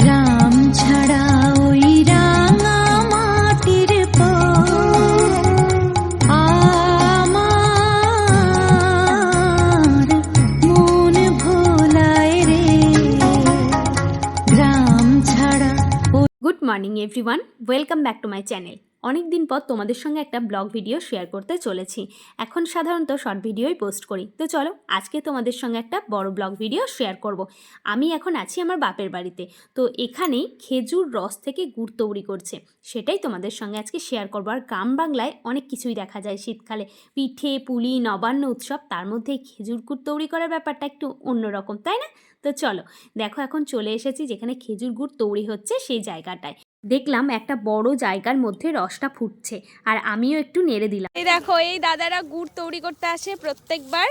গ্রাম ছাড়া ওই রাঙা মাটির মন ভোলায় রে। গ্রাম ছাড়া good morning everyone welcome back to my channel অনেক দিন পর তোমাদের সঙ্গে একটা ব্লগ ভিডিও শেয়ার করতে চলেছি। এখন সাধারণত শর্ট ভিডিওই পোস্ট করি। তো চলো, আজকে তোমাদের সঙ্গে একটা বড় ব্লগ ভিডিও শেয়ার করব। আমি এখন আছি আমার বাপের বাড়িতে। তো এখানে খেজুর রস থেকে গুড় তৈরি করছে। সেটাই তোমাদের সঙ্গে আজকে শেয়ার করব। আর গ্রাম বাংলায় অনেক কিছুই দেখা যায় শীতকালে। পিঠে, পুলি, নবান্ন উৎসব, তার মধ্যে খেজুর গুড় তৈরি করার ব্যাপারটা একটু অন্যরকম, তাই না? তো চলো, দেখো এখন চলে এসেছি যেখানে খেজুর গুড় তৈরি হচ্ছে সেই জায়গাটায়। দেখলাম একটা বড় জায়গার মধ্যে রসটা ফুটছে আর আমিও একটু নেড়ে দিলাম। এই দেখো এই দাদারা গুড় তৈরি করতে আসে প্রত্যেকবার।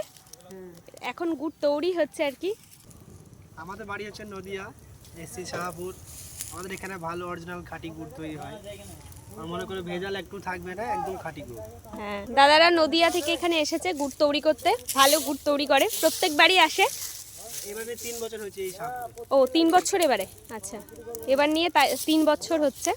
এখন গুড় তৈরি হচ্ছে আর কি। আমাদের বাড়ি হচ্ছে নদিয়া এসসি শাহাপুর। আমাদের এখানে ভালো অরিজিনাল খাঁটি গুড় তৈরি হয়। আর মনে করে ভেজাল একটু থাকবে না একদম খাঁটি গুড়। হ্যাঁ দাদারা নদিয়া থেকে এখানে এসেছে গুড় তৈরি করতে ভালো গুড় তৈরি করে। প্রত্যেকবারই আসে। ও তিন বছর এবারে আচ্ছা। এবার নিয়ে তিন বছর হচ্ছে।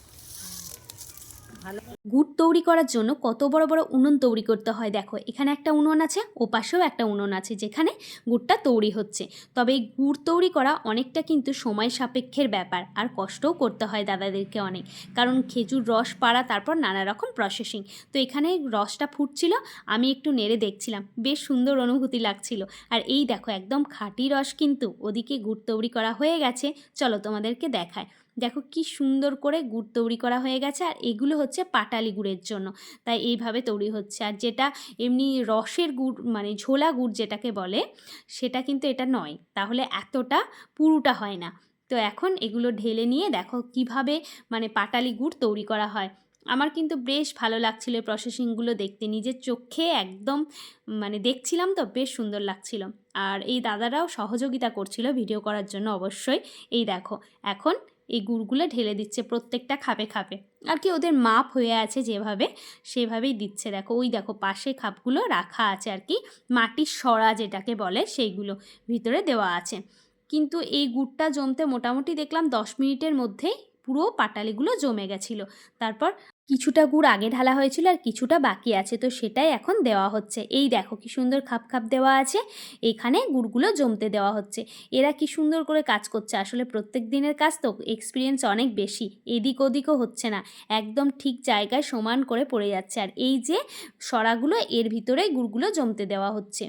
গুড় তৈরি করার জন্য কত বড় বড় উনুন তৈরি করতে হয় দেখো। এখানে একটা উনুন আছে ও পাশেও একটা উনুন আছে যেখানে গুড়টা তৈরি হচ্ছে। তবে এই গুড় তৈরি করা অনেকটা কিন্তু সময় সাপেক্ষের ব্যাপার, আর কষ্টও করতে হয় দাদাদেরকে অনেক। কারণ খেজুর রস, পাড়া, তারপর নানা রকম প্রসেসিং তো এখানে রসটা ফুটছিল, আমি একটু নেড়ে দেখছিলাম। বেশ সুন্দর অনুভূতি লাগছিল। আর এই দেখো, একদম খাঁটি রস কিন্তু। ওদিকে গুড় তৈরি করা হয়ে গেছে। চলো তোমাদেরকে দেখায়। দেখো কি সুন্দর করে গুড় তৈরি করা হয়ে গেছে, আর এগুলো হচ্ছে পাটালি গুড়ের জন্য। তাই এইভাবে তৈরি হচ্ছে। আর যেটা এমনি রসের গুড় মানে ঝোলা গুড় যেটাকে বলে, সেটা কিন্তু এটা নয়। তাহলে এতটা পুরুটা হয় না। তো এখন এগুলো ঢেলে নিয়ে দেখো কীভাবে মানে পাটালি গুড় তৈরি করা হয়। আমার কিন্তু বেশ ভালো লাগছিল প্রসেসিংগুলো দেখতে। নিজের চোখে একদম মানে দেখছিলাম তো, বেশ সুন্দর লাগছিল। আর এই দাদারাও সহযোগিতা করছিল ভিডিও করার জন্য অবশ্যই। এই দেখো, এখন এই গুড়গুলো ঢেলে দিচ্ছে, প্রত্যেকটা খাপে খাপে। আর কি ওদের মাপ হয়ে আছে যেভাবে, সেভাবেই দিচ্ছে। দেখো, ওই দেখো, পাশে খাপগুলো রাখা আছে আর কি, মাটির সরা যেটাকে বলে, সেইগুলো ভিতরে দেওয়া আছে। কিন্তু এই গুড়টা জমতে মোটামুটি দেখলাম দশ মিনিটের মধ্যেই পুরো পাটালিগুলো জমে গেছিল। তারপর কিছুটা গুড় আগে ঢালা হয়েছিল আর কিছুটা বাকি আছে, তো সেটাই এখন দেওয়া হচ্ছে। এই দেখো কি সুন্দর খাপ খাপ দেওয়া আছে, এখানে গুড়গুলো জমতে দেওয়া হচ্ছে। এরা কি সুন্দর করে কাজ করছে, আসলে প্রত্যেক দিনের কাজ তো এক্সপিরিয়েন্স অনেক বেশি, এদিক ওদিকও হচ্ছে না, একদম ঠিক জায়গায় সমান করে পড়ে যাচ্ছে। আর এই যে সরাগুলো, এর ভিতরে গুড়গুলো জমতে দেওয়া হচ্ছে।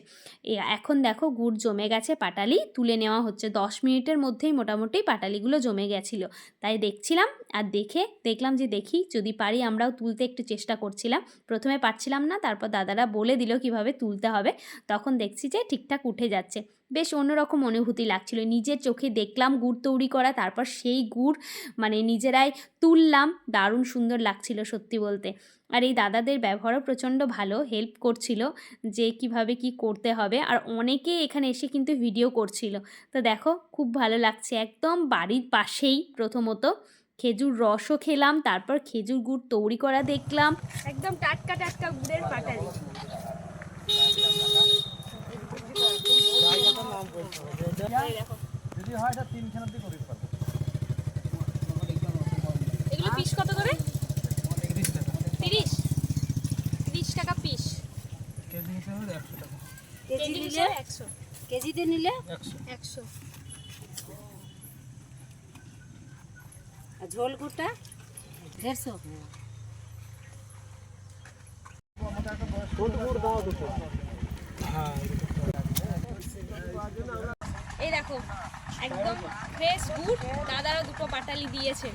এখন দেখো গুড় জমে গেছে, পাটালি তুলে নেওয়া হচ্ছে। দশ মিনিটের মধ্যেই মোটামুটি পাটালিগুলো জমে গেছিল। তাই দেখছিলাম আর দেখে দেখলাম যে দেখি যদি পারি আমরাও তুলতে একটু চেষ্টা করছিলাম। প্রথমে পারছিলাম না, তারপর দাদারা বলে দিল কীভাবে তুলতে হবে। তখন দেখছি যে ঠিকঠাক উঠে যাচ্ছে। বেশ অন্যরকম অনুভূতি লাগছিল। নিজের চোখে দেখলাম গুড় তৈরি করা, তারপর সেই গুড় মানে নিজেরাই তুললাম। দারুণ সুন্দর লাগছিল সত্যি বলতে। আর এই দাদাদের ব্যবহারও প্রচণ্ড ভালো হেল্প করছিল যে কীভাবে কি করতে হবে। আর অনেকে এখানে এসে কিন্তু ভিডিও করছিল। তো দেখো, খুব ভালো লাগছে। একদম বাড়ির পাশেই প্রথমত। খেজুর রসও খেলাম তারপর খেজুর গুড় তৈরি করা দেখলাম। একদম টাটকা টাটকা গুড়ের পাটালি। যদি হয় এটা তিনখানাতে করে পারব। এগুলো পিস কত করে? টাকা পিস কেজি হিসেবে একশো টাকা। কেজি নিলে? একশো। কেজিতে নিলে? আর ঝোল গুড়টা দেড়শো। এই দেখো একদম ফ্রেশ গুড়। দাদারা দুটো পাটালি দিয়েছে।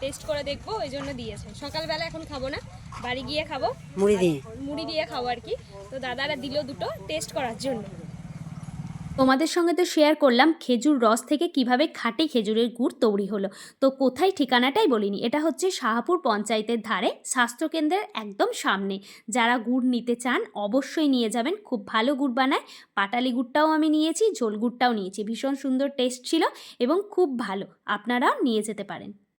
টেস্ট করে দেখব ওই জন্য দিয়েছে। সকালবেলা এখন খাব না বাড়ি গিয়ে খাব। মুড়ি দিয়ে। মুড়ি দিয়ে খাব আর কি। তো দাদারা দিল দুটো টেস্ট করার জন্য। তোমাদের সঙ্গে তো শেয়ার করলাম খেজুর রস থেকে কীভাবে খাঁটি খেজুরের গুড় তৈরি হলো। তো কোথায় ঠিকানাটাই বলিনি। এটা হচ্ছে শাহাপুর পঞ্চায়েতের ধারে, স্বাস্থ্যকেন্দ্রের একদম সামনে। যারা গুড় নিতে চান, অবশ্যই নিয়ে যাবেন। খুব ভালো গুড় বানায়। পাটালি গুড়টাও আমি নিয়েছি, ঝোল গুড়টাও নিয়েছি। ভীষণ সুন্দর টেস্ট ছিল এবং খুব ভালো। আপনারাও নিয়ে যেতে পারেন।